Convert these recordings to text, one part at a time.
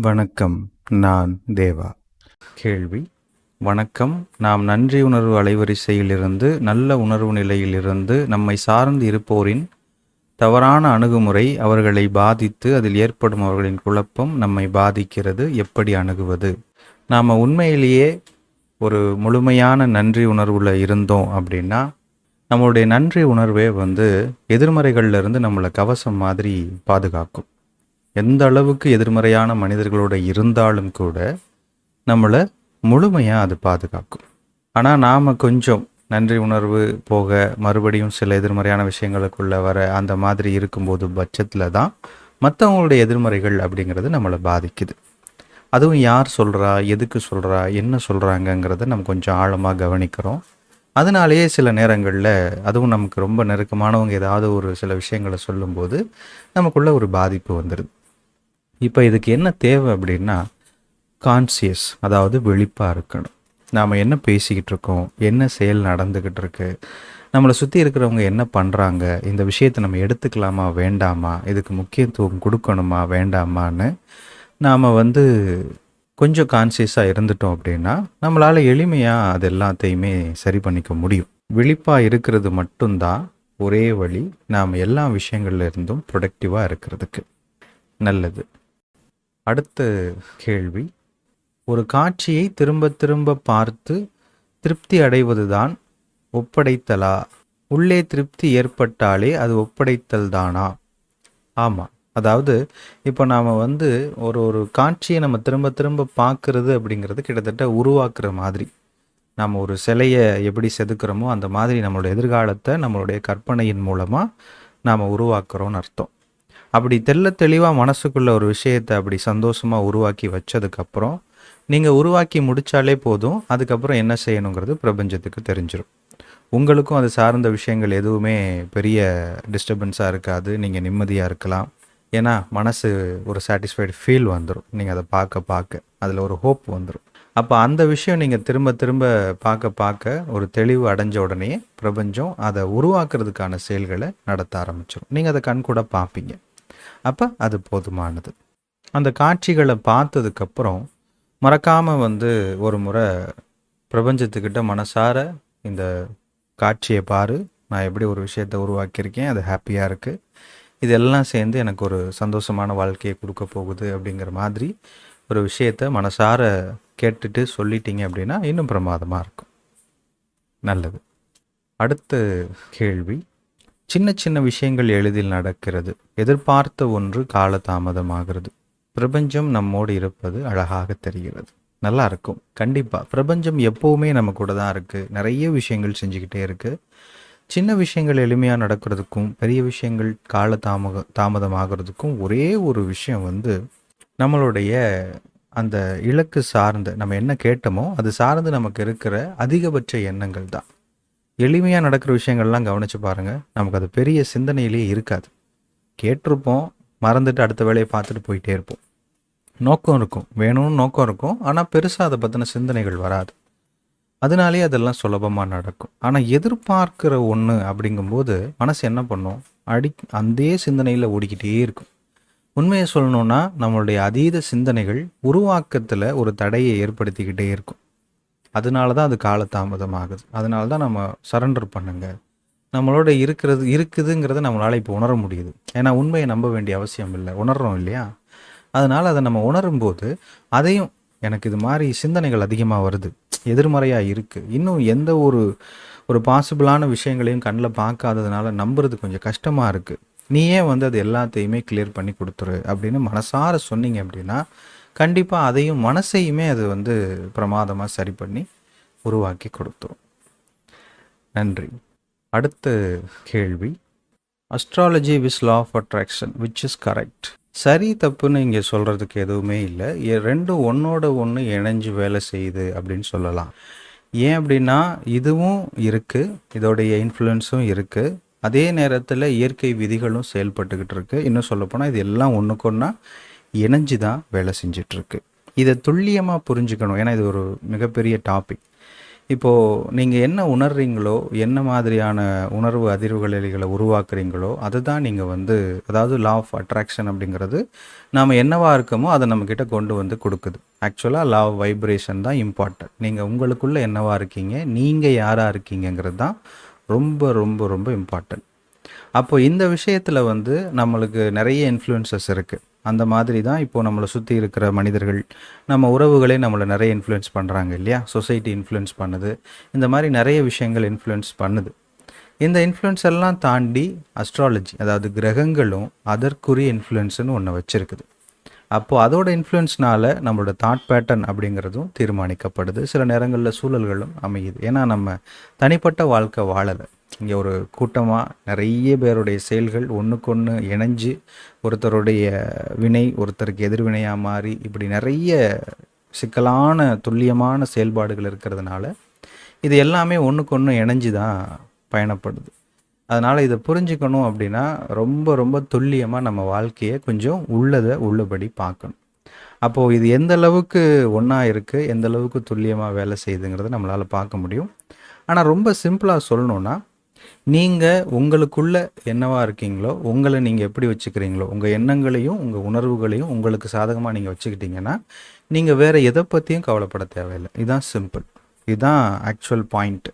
வணக்கம் நான் தேவா. கேள்வி வணக்கம். நாம் நன்றி உணர்வு அலைவரிசையிலிருந்து நல்ல உணர்வு நிலையிலிருந்து நம்மை சார்ந்து இருப்போரின் தவறான அணுகுமுறை அவர்களை பாதித்து அதில் ஏற்படும் அவர்களின் குழப்பம் நம்மை பாதிக்கிறது. எப்படி அணுகுவது? நாம் உண்மையிலேயே ஒரு முழுமையான நன்றி உணர்வில் இருந்தோம் அப்படின்னா நம்மளுடைய நன்றி உணர்வே வந்து எதிர்மறைகள்ல இருந்து நம்மளை கவசம் மாதிரி பாதுகாக்கும். எந்த அளவுக்கு எதிர்மறையான மனிதர்களோட இருந்தாலும் கூட நம்மளை முழுமையாக அது பாதுகாக்கும். ஆனால் நாம் கொஞ்சம் நன்றி உணர்வு போக மறுபடியும் சில எதிர்மறையான விஷயங்களுக்குள்ளே வர அந்த மாதிரி இருக்கும்போது பட்சத்தில் தான் மற்றவங்களுடைய எதிர்மறைகள் அப்படிங்கிறது நம்மளை பாதிக்குது. அதுவும் யார் சொல்கிறா எதுக்கு சொல்கிறா என்ன சொல்கிறாங்கங்கிறத நம்ம கொஞ்சம் ஆழமாக கவனிக்கிறோம். அதனாலேயே சில நேரங்களில் அதுவும் நமக்கு ரொம்ப நெருக்கமானவங்க ஏதாவது ஒரு சில விஷயங்களை சொல்லும்போது நமக்குள்ள ஒரு பாதிப்பு வந்துடுது இப்போ இதுக்கு என்ன தேவை அப்படின்னா கான்சியஸ் அதாவது விழிப்பாக இருக்கணும். நாம் என்ன பேசிக்கிட்டு இருக்கோம் என்ன செயல் நடந்துக்கிட்டு இருக்கு நம்மளை சுற்றி இருக்கிறவங்க என்ன பண்ணுறாங்க இந்த விஷயத்தை நம்ம எடுத்துக்கலாமா வேண்டாமா இதுக்கு முக்கியத்துவம் கொடுக்கணுமா வேண்டாமான்னு நாம் வந்து கொஞ்சம் கான்சியஸாக இருந்துட்டோம் அப்படின்னா நம்மளால் எளிமையாக அது எல்லாத்தையுமே சரி பண்ணிக்க முடியும். விழிப்பாக இருக்கிறது மட்டும்தான் ஒரே வழி நாம் எல்லா விஷயங்கள்ல இருந்தும் ப்ரொடக்டிவாக இருக்கிறதுக்கு. நல்லது. அடுத்த கேள்வி. ஒரு காட்சியை திரும்ப திரும்ப பார்த்து திருப்தி அடைவதுதான் ஒப்படைத்தலா? உள்ளே திருப்தி ஏற்பட்டாலே அது ஒப்படைத்தல் தானா ஆமாம் அதாவது இப்போ நாம் வந்து ஒரு ஒரு காட்சியை நம்ம திரும்ப திரும்ப பார்க்கறது அப்படிங்கிறது கிட்டத்தட்ட உருவாக்குற மாதிரி. நாம் ஒரு சிலையை எப்படி செதுக்குறோமோ அந்த மாதிரி நம்மளுடைய எதிர்காலத்தை நம்மளுடைய கற்பனையின் மூலமாக நாம் உருவாக்குறோன்னு அர்த்தம். அப்படி தெள்ள தெளிவாக மனசுக்குள்ள ஒரு விஷயத்தை அப்படி சந்தோஷமாக உருவாக்கி வச்சதுக்கப்புறம் நீங்கள் உருவாக்கி முடித்தாலே போதும். அதுக்கப்புறம் என்ன செய்யணுங்கிறது பிரபஞ்சத்துக்கு தெரிஞ்சிடும் உங்களுக்கும் அது சார்ந்த விஷயங்கள் எதுவுமே பெரிய டிஸ்டர்பன்ஸாக இருக்காது. நீங்கள் நிம்மதியாக இருக்கலாம். ஏன்னா மனசு ஒரு சாட்டிஸ்ஃபைடு ஃபீல் வந்துடும் நீங்கள் அதை பார்க்க பார்க்க அதில் ஒரு ஹோப் வந்துடும் அப்போ அந்த விஷயம் நீங்கள் திரும்ப திரும்ப பார்க்க பார்க்க ஒரு தெளிவு அடைஞ்ச உடனே பிரபஞ்சம் அதை உருவாக்குறதுக்கான செயல்களை நடத்த ஆரம்பிச்சிடும் நீங்கள் அதை கண் கூட பார்ப்பீங்க. அப்போ அது போதுமானது. அந்த காட்சிகளை பார்த்ததுக்கப்புறம் மறக்காமல் வந்து ஒரு முறை பிரபஞ்சத்துக்கிட்ட மனசார இந்த காட்சியை பாரு. நான் எப்படி ஒரு விஷயத்தை உருவாக்கியிருக்கேன் அது ஹாப்பியாக இருக்குது இதெல்லாம் சேர்ந்து எனக்கு ஒரு சந்தோஷமான வாழ்க்கையை கொடுக்க போகுது அப்படிங்கிற மாதிரி ஒரு விஷயத்த மனசார கேட்டுட்டு சொல்லிட்டீங்க அப்படின்னா இன்னும் பிரமாதமாக இருக்கும். நல்லது. அடுத்த கேள்வி. சின்ன சின்ன விஷயங்கள் எளிதில் நடக்கிறது. எதிர்பார்த்த ஒன்று காலதாமதமாகிறது. பிரபஞ்சம் நம்மோடு இருப்பது அழகாக தெரிகிறது. நல்லா இருக்கும். கண்டிப்பாக பிரபஞ்சம் எப்போவுமே நம்ம கூட தான் இருக்குது நிறைய விஷயங்கள் செஞ்சுக்கிட்டே இருக்குது சின்ன விஷயங்கள் எளிமையாக நடக்கிறதுக்கும் பெரிய விஷயங்கள் கால தாமக தாமதமாகிறதுக்கும் ஒரே ஒரு விஷயம் வந்து நம்மளுடைய அந்த இலக்கு சார்ந்த நம்ம என்ன கேட்டோமோ அது சார்ந்து நமக்கு இருக்கிற அதிகபட்ச எண்ணங்கள் தான். எளிமையாக நடக்கிற விஷயங்கள்லாம் கவனித்து பாருங்கள் நமக்கு அது பெரிய சிந்தனையிலேயே இருக்காது. கேட்டிருப்போம் மறந்துட்டு அடுத்த வேலையை பார்த்துட்டு போயிட்டே இருப்போம். நோக்கம் இருக்கும். வேணும்னு நோக்கம் இருக்கும். ஆனால் பெருசாக அதை பற்றின சிந்தனைகள் வராது. அதனாலே அதெல்லாம் சுலபமாக நடக்கும். ஆனால் எதிர்பார்க்கிற ஒன்று அப்படிங்கும்போது மனசு என்ன பண்ணும்? அடி அதே சிந்தனையில் ஓடிக்கிட்டே இருக்கும். உண்மையை சொல்லணும்னா நம்மளுடைய அதீத சிந்தனைகள் உருவாக்கத்தில் ஒரு தடையை ஏற்படுத்திக்கிட்டே இருக்கும். அதனால தான் அது காலதாமதம் ஆகுது அதனால தான் நம்ம சரண்டர் பண்ணுங்க. நம்மளோட இருக்கிறது இருக்குதுங்கிறத நம்மளால் இப்போ உணர முடியுது. ஏன்னா உண்மையை நம்ப வேண்டிய அவசியம் இல்லை. உணர்றோம் இல்லையா? அதனால் அதை நம்ம உணரும்போது அதையும் எனக்கு இது மாதிரி சிந்தனைகள் அதிகமாக வருது. எதிர்மறையாக இருக்குது இன்னும் எந்த ஒரு ஒரு பாசிபிளான விஷயங்களையும் கண்ணில் பார்க்காததுனால நம்புறது கொஞ்சம் கஷ்டமாக இருக்குது நீயே வந்து அது எல்லாத்தையுமே கிளியர் பண்ணி கொடுத்துரு அப்படின்னு மனசார சொன்னீங்க அப்படின்னா கண்டிப்பாக அதையும் மனசையுமே அது வந்து பிரமாதமாக சரி பண்ணி உருவாக்கி கொடுத்துரும் நன்றி. அடுத்த கேள்வி. Astrology vs law of attraction which is correct சரி தப்புன்னு இங்கே சொல்கிறதுக்கு எதுவுமே இல்லை. ரெண்டும் ஒன்றோட ஒன்று இணைஞ்சு வேலை செய்யுது அப்படின்னு சொல்லலாம். ஏன் அப்படின்னா இதுவும் இருக்குது இதோடைய இன்ஃப்ளூயன்ஸும் இருக்குது அதே நேரத்தில் இயற்கை விதிகளும் செயல்பட்டுக்கிட்டு இருக்குது இன்னும் சொல்லப்போனால் இது எல்லாம் ஒன்றுக்கொன்னா இணைஞ்சு தான் வேலை செஞ்சிட்ருக்கு. இதை துல்லியமாக புரிஞ்சுக்கணும். ஏன்னா இது ஒரு மிகப்பெரிய டாபிக். இப்போது நீங்கள் என்ன உணர்றீங்களோ என்ன மாதிரியான உணர்வு அதிர்வுகளிகளை உருவாக்குறீங்களோ அதுதான் நீங்கள் வந்து அதாவது லா ஆஃப் அட்ராக்ஷன் அப்படிங்கிறது நாம் என்னவாக இருக்கோமோ அதை நம்மக்கிட்ட கொண்டு வந்து கொடுக்குது. ஆக்சுவலாக லா ஆஃப் வைப்ரேஷன் தான் இம்பார்ட்டன்ட் நீங்கள் உங்களுக்குள்ளே என்னவாக இருக்கீங்க நீங்கள் யாராக இருக்கீங்கங்கிறது தான் ரொம்ப ரொம்ப ரொம்ப இம்பார்ட்டன்ட் அப்போது இந்த விஷயத்தில் வந்து நம்மளுக்கு நிறைய இன்ஃப்ளூயன்சஸ் இருக்குது அந்த மாதிரி தான் இப்போ நம்மளை சுற்றி இருக்கிற மனிதர்கள் நம்ம உறவுகளே நம்மளை நிறைய இன்ஃப்ளூயன்ஸ் பண்ணுறாங்க இல்லையா? சொசைட்டி இன்ஃப்ளூயன்ஸ் பண்ணுது. இந்த மாதிரி நிறைய விஷயங்கள் இன்ஃப்ளூயன்ஸ் பண்ணுது. இந்த இன்ஃப்ளூயன்ஸ் எல்லாம் தாண்டி அஸ்ட்ராலஜி அதாவது கிரகங்களும் அதற்குரிய இன்ஃப்ளூயன்ஸ்னு ஒன்று வச்சுருக்குது. அப்போது அதோட இன்ஃப்ளூயன்ஸ்னால நம்மளோட தாட் பேட்டர்ன் அப்படிங்கிறதும் தீர்மானிக்கப்படுது. சில நேரங்களில் சூழல்களும் அமையுது. ஏன்னா நம்ம தனிப்பட்ட வாழ்க்கை வாழலை. இங்கே ஒரு கூட்டமாக நிறைய பேருடைய செயல்கள் ஒன்றுக்கொன்று இணைஞ்சு ஒருத்தருடைய வினை ஒருத்தருக்கு எதிர்வினையாக மாறி இப்படி நிறைய சிக்கலான துல்லியமான செயல்பாடுகள் இருக்கிறதுனால இது எல்லாமே ஒன்றுக்கொன்று இணைஞ்சு தான் பயணப்படுது. அதனால் இதை புரிஞ்சுக்கணும் அப்படின்னா ரொம்ப ரொம்ப துல்லியமாக நம்ம வாழ்க்கையை கொஞ்சம் உள்ளதை உள்ளபடி பார்க்கணும். அப்போது இது எந்த அளவுக்கு ஒன்றா இருக்குது எந்த அளவுக்கு துல்லியமாக வேலை செய்யுதுங்கிறத நம்மளால் பார்க்க முடியும். ஆனால் ரொம்ப சிம்பிளாக சொல்லணுன்னா நீங்கள் உங்களுக்குள்ள என்னவா இருக்கீங்களோ உங்களை நீங்கள் எப்படி வச்சுக்கிறீங்களோ உங்கள் எண்ணங்களையும் உங்கள் உணர்வுகளையும் உங்களுக்கு சாதகமாக நீங்கள் வச்சுக்கிட்டீங்கன்னா நீங்கள் வேறு எதை பற்றியும் கவலைப்பட தேவையில்லை. இதுதான் சிம்பிள் இதுதான் ஆக்சுவல் பாயிண்ட்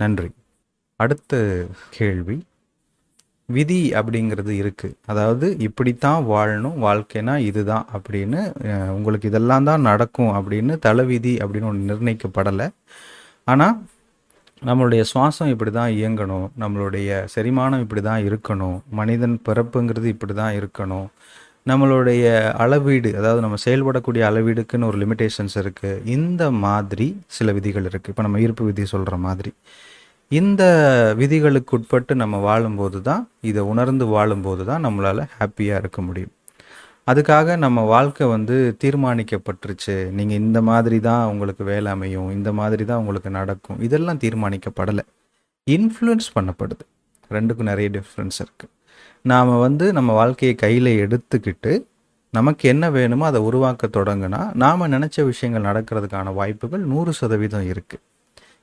நன்றி. அடுத்த கேள்வி. விதி அப்படிங்கிறது இருக்குது அதாவது இப்படித்தான் வாழணும் வாழ்க்கைனா இதுதான் அப்படின்னு உங்களுக்கு இதெல்லாம் தான் நடக்கும் அப்படின்னு தலைவிதி அப்படின்னு ஒன்று நிர்ணயிக்கப்படலை. ஆனால் நம்மளுடைய சுவாசம் இப்படி தான் இயங்கணும் நம்மளுடைய செரிமானம் இப்படி தான் இருக்கணும் மனிதன் பிறப்புங்கிறது இப்படி தான் இருக்கணும் நம்மளுடைய அளவீடு அதாவது நம்ம செயல்படக்கூடிய அளவீடுக்குன்னு ஒரு லிமிட்டேஷன்ஸ் இருக்குது இந்த மாதிரி சில விதிகள் இருக்குது இப்போ நம்ம ஈர்ப்பு விதி சொல்கிற மாதிரி. இந்த விதிகளுக்கு உட்பட்டு நம்ம வாழும்போது தான் இதை உணர்ந்து வாழும்போது தான் நம்மளால் ஹாப்பியாக இருக்க முடியும். அதுக்காக நம்ம வாழ்க்கை வந்து தீர்மானிக்கப்பட்டுருச்சு. நீங்கள் இந்த மாதிரி தான் உங்களுக்கு வேலை அமையும் இந்த மாதிரி தான் உங்களுக்கு நடக்கும். இதெல்லாம் தீர்மானிக்கப்படலை. இன்ஃப்ளூயன்ஸ் பண்ணப்படுது. ரெண்டுக்கும் நிறைய டிஃப்ரென்ஸ் இருக்குது நாம் வந்து நம்ம வாழ்க்கையை கையில் எடுத்துக்கிட்டு நமக்கு என்ன வேணுமோ அதை உருவாக்க தொடங்கினா நாம் நினச்ச விஷயங்கள் நடக்கிறதுக்கான வாய்ப்புகள் நூறு சதவீதம் இருக்குது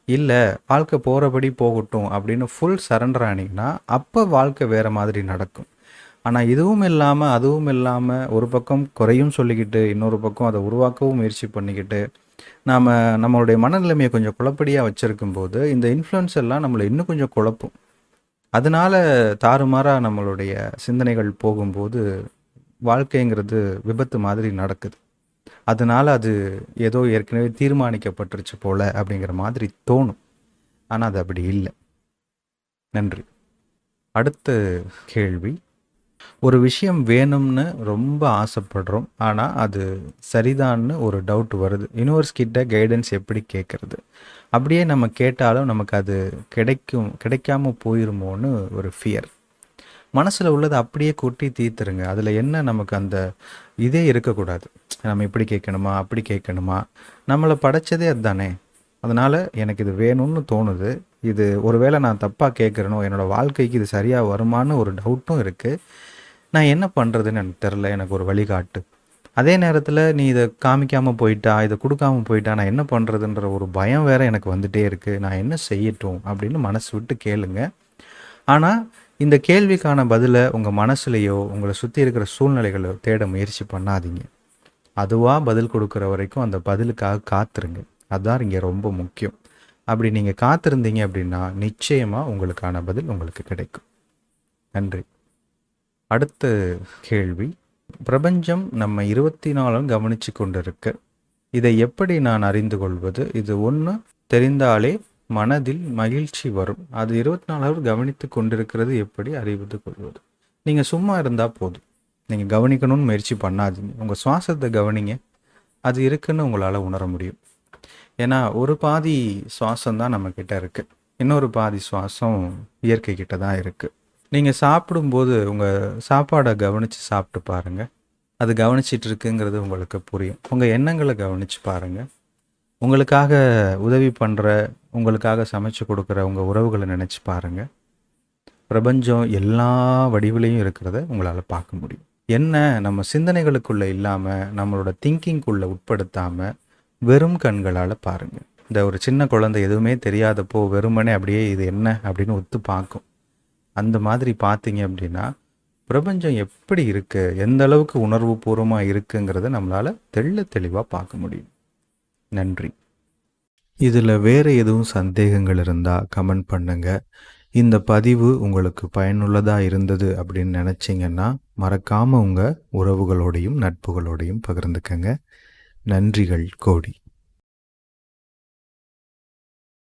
இல்லை வாழ்க்கை போகிறபடி போகட்டும் அப்படின்னு ஃபுல் சரண்டர் ஆனீங்கன்னா அப்போ வாழ்க்கை வேறு மாதிரி நடக்கும். ஆனால் இதுவும் இல்லாமல் அதுவும் இல்லாமல் ஒரு பக்கம் குறையும் சொல்லிக்கிட்டு இன்னொரு பக்கம் அதை உருவாக்கவும் முயற்சி பண்ணிக்கிட்டு நாம் நம்மளுடைய மனநிலைமையை கொஞ்சம் குழப்படியாக வச்சுருக்கும் போது இந்த இன்ஃப்ளூயன்ஸ் எல்லாம் நம்மளை இன்னும் கொஞ்சம் குழப்பும். அதனால தாறுமாறாக நம்மளுடைய சிந்தனைகள் போகும்போது வாழ்க்கைங்கிறது விபத்து மாதிரி நடக்குது. அதனால் அது ஏதோ ஏற்கனவே தீர்மானிக்கப்பட்டுருச்சு போல அப்படிங்கிற மாதிரி தோணும். ஆனால் அது அப்படி இல்லை. நன்றி. அடுத்த கேள்வி. ஒரு விஷயம் வேணும்னு ரொம்ப ஆசைப்படுறோம் ஆனால் அது சரிதான்னு ஒரு டவுட் வருது. யூனிவர்ஸ் கிட்ட கைடன்ஸ் எப்படி கேட்குறது அப்படியே நம்ம கேட்டாலும் நமக்கு அது கிடைக்கும் கிடைக்காம போயிருமோன்னு ஒரு ஃபியர் மனசில் உள்ளதை அப்படியே கொட்டி தீர்த்துருங்க. அதில் என்ன நமக்கு அந்த இதே இருக்கக்கூடாது. நம்ம இப்படி கேட்கணுமா அப்படி கேட்கணுமா? நம்மளை படைச்சதே அதுதானே. அதனால் எனக்கு இது வேணும்னு தோணுது. இது ஒருவேளை நான் தப்பாக கேட்குறனோ என்னோடய வாழ்க்கைக்கு இது சரியாக வருமான்னு ஒரு டவுட்டும் இருக்குது நான் என்ன பண்ணுறதுன்னு எனக்கு தெரில எனக்கு ஒரு வழிகாட்டு. அதே நேரத்தில் நீ இதை காமிக்காமல் போயிட்டா இதை கொடுக்காம போயிட்டா நான் என்ன பண்ணுறதுன்ற ஒரு பயம் வேறு எனக்கு வந்துட்டே இருக்குது நான் என்ன செய்யட்டும் அப்படின்னு மனசு விட்டு கேளுங்க. ஆனால் இந்த கேள்விக்கான பதிலை உங்கள் மனசுலையோ உங்களை சுற்றி இருக்கிற சூழ்நிலைகளோ தேட முயற்சி பண்ணாதீங்க. அதுவாக பதில் கொடுக்குற வரைக்கும் அந்த பதிலுக்காக காத்துருங்க. அதுதான் இங்கே ரொம்ப முக்கியம். அப்படி நீங்கள் காத்திருந்தீங்க அப்படின்னா நிச்சயமாக உங்களுக்கான பதில் உங்களுக்கு கிடைக்கும். நன்றி. அடுத்த கேள்வி. பிரபஞ்சம் நம்ம இருபத்தி நாலும் கவனித்து கொண்டிருக்க. இதை எப்படி நான் அறிந்து கொள்வது? இது ஒன்று தெரிந்தாலே மனதில் மகிழ்ச்சி வரும். அது இருபத்தி நாலாவது கவனித்து கொண்டிருக்கிறது எப்படி அறிவது கொள்வது? நீங்கள் சும்மா இருந்தால் போதும். நீங்கள் கவனிக்கணும்னு முயற்சி பண்ணாதீங்க. உங்கள் சுவாசத்தை கவனிங்க. அது இருக்குன்னு உங்களால் உணர முடியும். ஏன்னா ஒரு பாதி சுவாசம் தான் நம்மக்கிட்ட இருக்குது இன்னொரு பாதி சுவாசம் இயற்கை கிட்ட தான் இருக்குது நீங்கள் சாப்பிடும்போது உங்கள் சாப்பாடை கவனித்து சாப்பிட்டு பாருங்கள் அது கவனிச்சிட்டு இருக்குங்கிறது உங்களுக்கு புரியும். உங்கள் எண்ணங்களை கவனித்து பாருங்கள் உங்களுக்காக உதவி பண்ணுற உங்களுக்காக சமைச்சு கொடுக்குற உங்கள் உறவுகளை நினச்சி பாருங்கள் பிரபஞ்சம் எல்லா வடிவிலையும் இருக்கிறத உங்களால் பார்க்க முடியும். என்ன நம்ம சிந்தனைகளுக்குள்ளே இல்லாமல் நம்மளோட திங்கிங்குள்ளே உட்படுத்தாமல் வெறும் கண்களால் பாருங்கள் இந்த ஒரு சின்ன குழந்தை எதுவுமே தெரியாதப்போ வெறுமனே அப்படியே இது என்ன அப்படின்னு ஒத்து பார்க்கும். அந்த மாதிரி பார்த்தீங்க அப்படின்னா பிரபஞ்சம் எப்படி இருக்குது எந்த அளவுக்கு உணர்வு பூர்வமாக இருக்குங்கிறத நம்மளால் தெள்ள தெளிவாக பார்க்க முடியும். நன்றி. இதில் வேறு எதுவும் சந்தேகங்கள் இருந்தால் கமெண்ட் பண்ணுங்கள் இந்த பதிவு உங்களுக்கு பயனுள்ளதாக இருந்தது அப்படின்னு நினச்சிங்கன்னா மறக்காமல் உங்கள் உறவுகளோடையும் நட்புகளோடையும் பகிர்ந்துக்கங்க. நன்றிகள் கோடி.